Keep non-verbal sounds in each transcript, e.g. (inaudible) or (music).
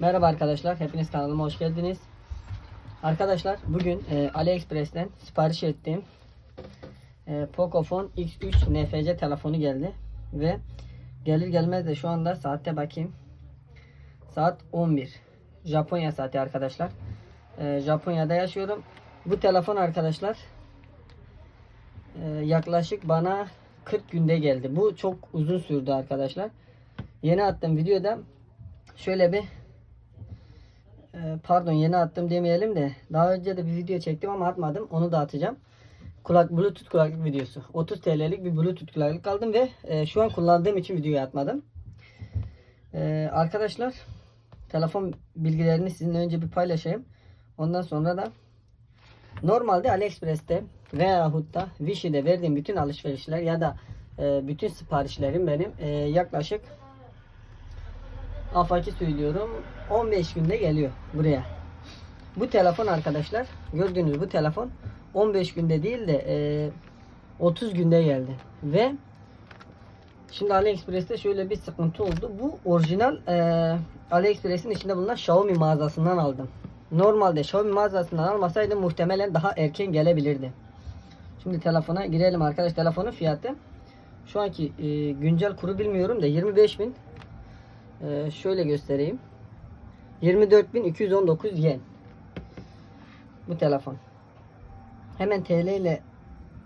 Merhaba arkadaşlar, hepiniz kanalıma hoş geldiniz. Arkadaşlar bugün e, AliExpress'ten sipariş ettiğim e, Pocophone X3 NFC telefonu geldi ve gelir gelmez de şu anda saatte bakayım. Saat 11. Japonya saati arkadaşlar. E, Japonya'da yaşıyorum. Bu telefon arkadaşlar e, yaklaşık bana 40 günde geldi. Bu çok uzun sürdü arkadaşlar. Yeni attığım videoda şöyle bir pardon yeni attım demeyelim de daha önce de bir video çektim ama atmadım. Onu da atacağım. Kulak Bluetooth kulaklık videosu. 30 TL'lik bir Bluetooth kulaklık aldım ve e, şu an kullandığım için videoyu atmadım. E, arkadaşlar telefon bilgilerini sizinle önce bir paylaşayım. Ondan sonra da normalde AliExpress'te veyahut da Wishi'de verdiğim bütün alışverişler ya da e, bütün siparişlerim benim e, yaklaşık afaki söylüyorum 15 günde geliyor buraya. Bu telefon arkadaşlar gördüğünüz bu telefon 15 günde değil de e, 30 günde geldi ve şimdi AliExpress'te şöyle bir sıkıntı oldu. Bu orijinal e, AliExpress'in içinde bulunan Xiaomi mağazasından aldım. Normalde Xiaomi mağazasından almasaydım muhtemelen daha erken gelebilirdi. Şimdi telefona girelim arkadaş. Telefonun fiyatı şu anki e, güncel kuru bilmiyorum da 25 bin ee, şöyle göstereyim. 24.219 yen. Bu telefon. Hemen TL ile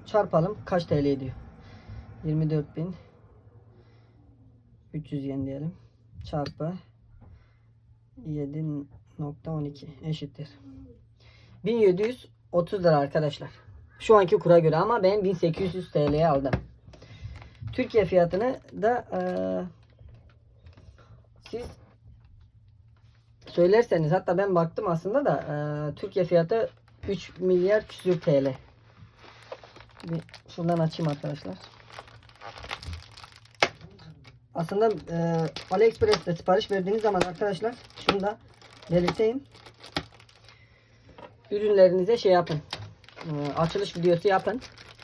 çarpalım. Kaç TL ediyor? 24.300 yen diyelim. Çarpı 7.12 eşittir. 1730 lira arkadaşlar. Şu anki kura göre ama ben 1800 TL'ye aldım. Türkiye fiyatını da eee siz söylerseniz hatta ben baktım aslında da e, Türkiye fiyatı 3 milyar küsür TL. Bir şundan açayım arkadaşlar. Aslında e, AliExpress'te sipariş verdiğiniz zaman arkadaşlar şunu da belirteyim. Ürünlerinize şey yapın. E, açılış videosu yapın.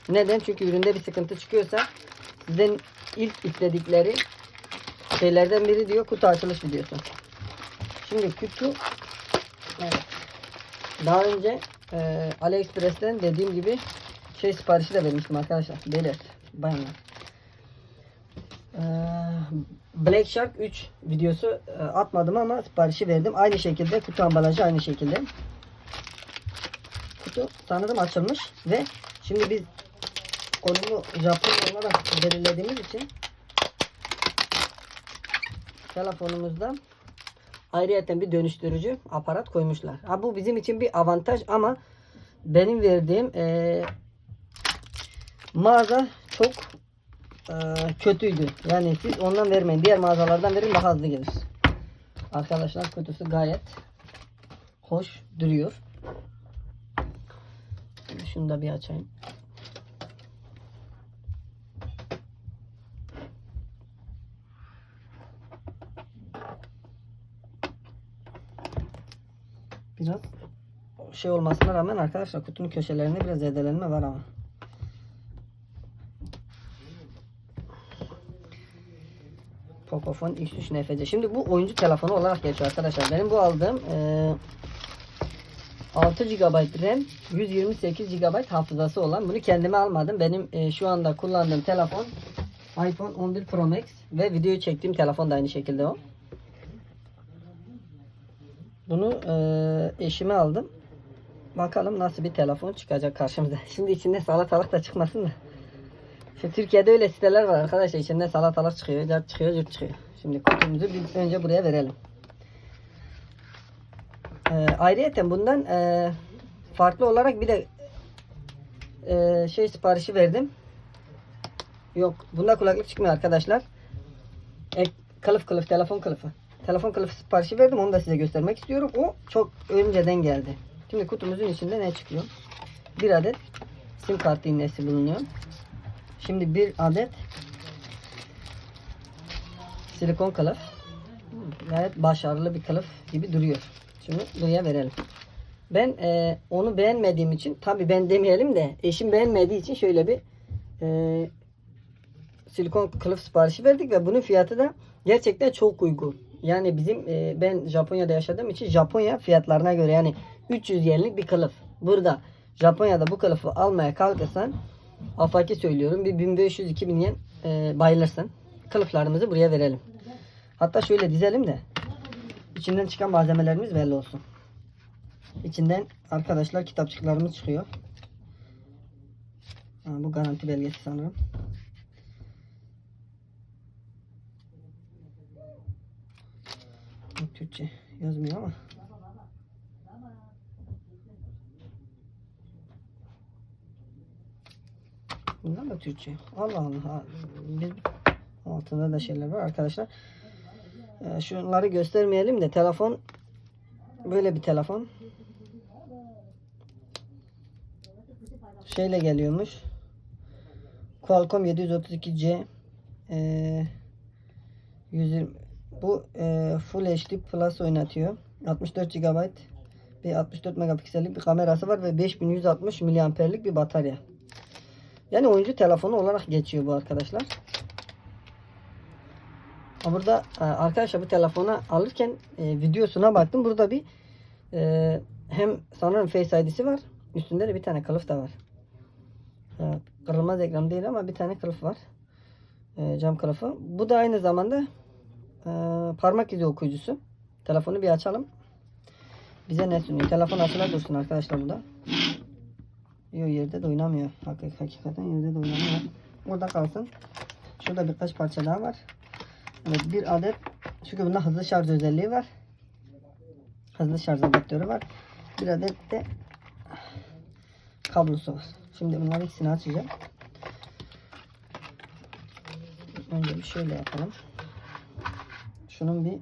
Neden? Çünkü üründe bir sıkıntı çıkıyorsa sizden ilk istedikleri şeylerden biri diyor kutu açılış videosu. Şimdi kutu evet. Daha önce e, AliExpress'ten dediğim gibi şey siparişi de vermiştim arkadaşlar. Belirt. Bayanlar. E, Black Shark 3 videosu e, atmadım ama siparişi verdim. Aynı şekilde kutu ambalajı aynı şekilde. Kutu sanırım açılmış ve şimdi biz konumu Japonya olarak belirlediğimiz için telefonumuzda ayrıyeten bir dönüştürücü aparat koymuşlar. Ha, bu bizim için bir avantaj ama benim verdiğim e, mağaza çok e, kötüydü. Yani siz ondan vermeyin. Diğer mağazalardan verin daha hızlı gelir. Arkadaşlar kutusu gayet hoş duruyor. Şunu da bir açayım. Biraz şey olmasına rağmen arkadaşlar kutunun köşelerinde biraz zedelenme var ama. Pocophone X3 NFC. Şimdi bu oyuncu telefonu olarak geçiyor arkadaşlar. Benim bu aldığım e, 6 GB RAM, 128 GB hafızası olan. Bunu kendime almadım. Benim e, şu anda kullandığım telefon iPhone 11 Pro Max ve video çektiğim telefon da aynı şekilde o. Bunu e, eşime aldım. Bakalım nasıl bir telefon çıkacak karşımıza. (laughs) Şimdi içinde salatalık da çıkmasın da. Şu Türkiye'de öyle siteler var arkadaşlar. İçinde salatalık çıkıyor, cart çıkıyor, cırt çıkıyor. Şimdi kutumuzu bir önce buraya verelim. E, ayrıyeten bundan e, farklı olarak bir de e, şey siparişi verdim. Yok, bunda kulaklık çıkmıyor arkadaşlar. E, kılıf kılıf, telefon kılıfı telefon kılıfı siparişi verdim. Onu da size göstermek istiyorum. O çok önceden geldi. Şimdi kutumuzun içinde ne çıkıyor? Bir adet sim kart iğnesi bulunuyor. Şimdi bir adet silikon kılıf. Gayet başarılı bir kılıf gibi duruyor. Şunu buraya verelim. Ben e, onu beğenmediğim için tabi ben demeyelim de eşim beğenmediği için şöyle bir e, silikon kılıf siparişi verdik ve bunun fiyatı da gerçekten çok uygun. Yani bizim e, ben Japonya'da yaşadığım için Japonya fiyatlarına göre yani 300 yenlik bir kılıf. Burada Japonya'da bu kılıfı almaya kalkırsan afaki söylüyorum bir 1500-2000 yen e, bayılırsın. Kılıflarımızı buraya verelim. Hatta şöyle dizelim de içinden çıkan malzemelerimiz belli olsun. İçinden arkadaşlar kitapçıklarımız çıkıyor. Ha, bu garanti belgesi sanırım. Bu Türkçe yazmıyor ama. Bunlar da Türkçe. Allah Allah. Biz altında da şeyler var arkadaşlar. Ee, şunları göstermeyelim de telefon böyle bir telefon. Şeyle geliyormuş. Qualcomm 732C ee, 120 bu e, Full HD Plus oynatıyor. 64 GB bir 64 megapiksellik bir kamerası var ve 5160 miliamperlik bir batarya. Yani oyuncu telefonu olarak geçiyor bu arkadaşlar. Burada e, arkadaşlar bu telefonu alırken e, videosuna baktım. Burada bir e, hem sanırım Face ID'si var. Üstünde de bir tane kılıf da var. E, kırılmaz ekran değil ama bir tane kılıf var. E, cam kılıfı. Bu da aynı zamanda e, parmak izi okuyucusu. Telefonu bir açalım. Bize ne sunuyor? Telefon açıla dursun arkadaşlar burada. Yok yerde de oynamıyor. Hakik- Hakikaten yerde de oynamıyor. Orada kalsın. Şurada birkaç parça daha var. Evet bir adet çünkü bunda hızlı şarj özelliği var. Hızlı şarj adaptörü var. Bir adet de kablosu var. Şimdi bunların ikisini açacağım. Önce bir şöyle yapalım. Şunun bir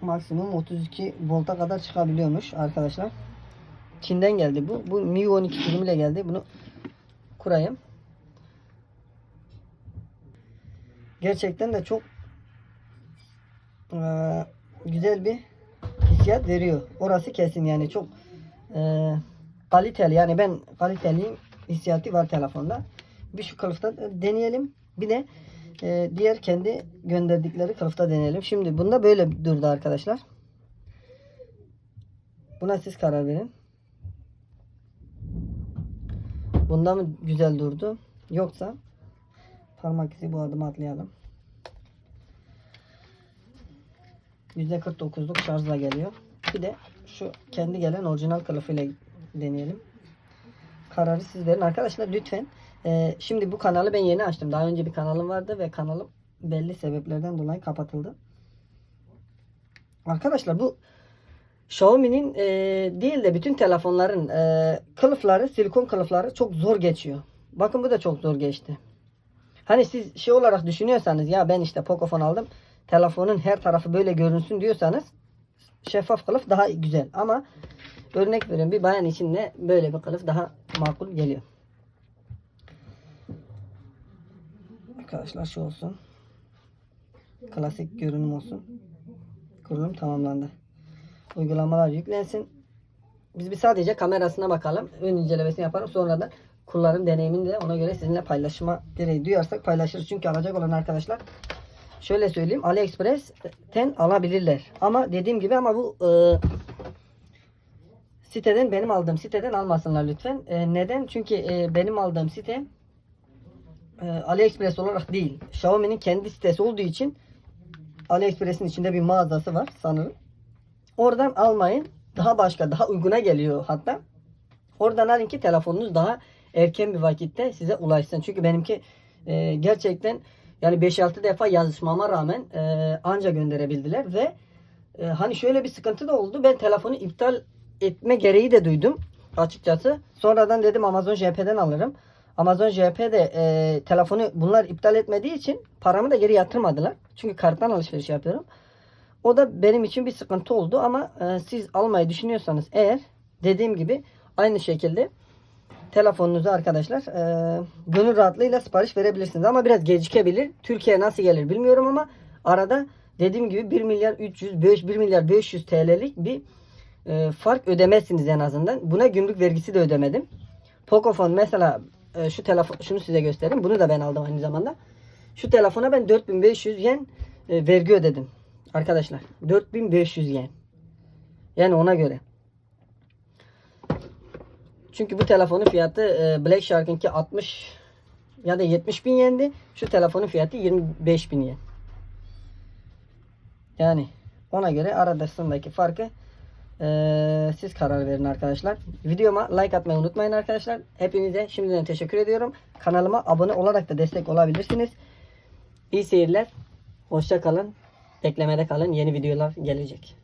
maksimum 32 volta kadar çıkabiliyormuş arkadaşlar. Çin'den geldi bu. Bu Mi 12 sürümüyle geldi. Bunu kurayım. Gerçekten de çok eee, güzel bir hissiyat veriyor. Orası kesin yani çok eee, kaliteli yani ben kaliteliyim hissiyatı var telefonda. Bir şu kılıfta deneyelim. Bir de eee, diğer kendi gönderdikleri kılıfta deneyelim. Şimdi bunda böyle durdu arkadaşlar. Buna siz karar verin. Bunda mı güzel durdu? Yoksa parmak izi bu adımı atlayalım. %49'luk şarjla geliyor. Bir de şu kendi gelen orijinal kılıfıyla deneyelim. Kararı siz verin. Arkadaşlar lütfen e, şimdi bu kanalı ben yeni açtım. Daha önce bir kanalım vardı ve kanalım belli sebeplerden dolayı kapatıldı. Arkadaşlar bu Xiaomi'nin e, değil de bütün telefonların e, kılıfları, silikon kılıfları çok zor geçiyor. Bakın bu da çok zor geçti. Hani siz şey olarak düşünüyorsanız ya ben işte Pocophone aldım. Telefonun her tarafı böyle görünsün diyorsanız şeffaf kılıf daha güzel. Ama örnek veriyorum bir bayan için de böyle bir kılıf daha makul geliyor. Arkadaşlar şu olsun. Klasik görünüm olsun. Kurulum tamamlandı uygulamalar yüklensin. Biz bir sadece kamerasına bakalım. Ön incelemesini yaparım. Sonradan kullanım deneyimini de ona göre sizinle paylaşma gereği duyarsak paylaşırız. Çünkü alacak olan arkadaşlar şöyle söyleyeyim AliExpress'ten alabilirler. Ama dediğim gibi ama bu e, siteden benim aldığım siteden almasınlar lütfen. E, neden? Çünkü e, benim aldığım site e, AliExpress olarak değil. Xiaomi'nin kendi sitesi olduğu için AliExpress'in içinde bir mağazası var sanırım. Oradan almayın. Daha başka, daha uyguna geliyor hatta. Oradan alın ki telefonunuz daha erken bir vakitte size ulaşsın. Çünkü benimki e, gerçekten yani 5-6 defa yazışmama rağmen e, anca gönderebildiler ve e, hani şöyle bir sıkıntı da oldu. Ben telefonu iptal etme gereği de duydum açıkçası. Sonradan dedim Amazon JP'den alırım. Amazon JP'de e, telefonu bunlar iptal etmediği için paramı da geri yatırmadılar. Çünkü karttan alışveriş yapıyorum. O da benim için bir sıkıntı oldu ama e, siz almayı düşünüyorsanız eğer dediğim gibi aynı şekilde telefonunuzu arkadaşlar e, gönül rahatlığıyla sipariş verebilirsiniz. Ama biraz gecikebilir. Türkiye nasıl gelir bilmiyorum ama arada dediğim gibi 1 milyar 300 5 1 milyar 500 TL'lik bir e, fark ödemezsiniz en azından. Buna gümrük vergisi de ödemedim. Pocophone mesela e, şu telefon şunu size göstereyim. Bunu da ben aldım aynı zamanda. Şu telefona ben 4500 yen e, vergi ödedim. Arkadaşlar 4500 yen. Yani ona göre. Çünkü bu telefonun fiyatı e, Black Shark'ınki 60 ya da 70 bin yendi. Şu telefonun fiyatı 25 bin yen. Yani ona göre arasındaki farkı e, siz karar verin arkadaşlar. Videoma like atmayı unutmayın arkadaşlar. Hepinize şimdiden teşekkür ediyorum. Kanalıma abone olarak da destek olabilirsiniz. İyi seyirler. Hoşça kalın. Beklemede kalın. Yeni videolar gelecek.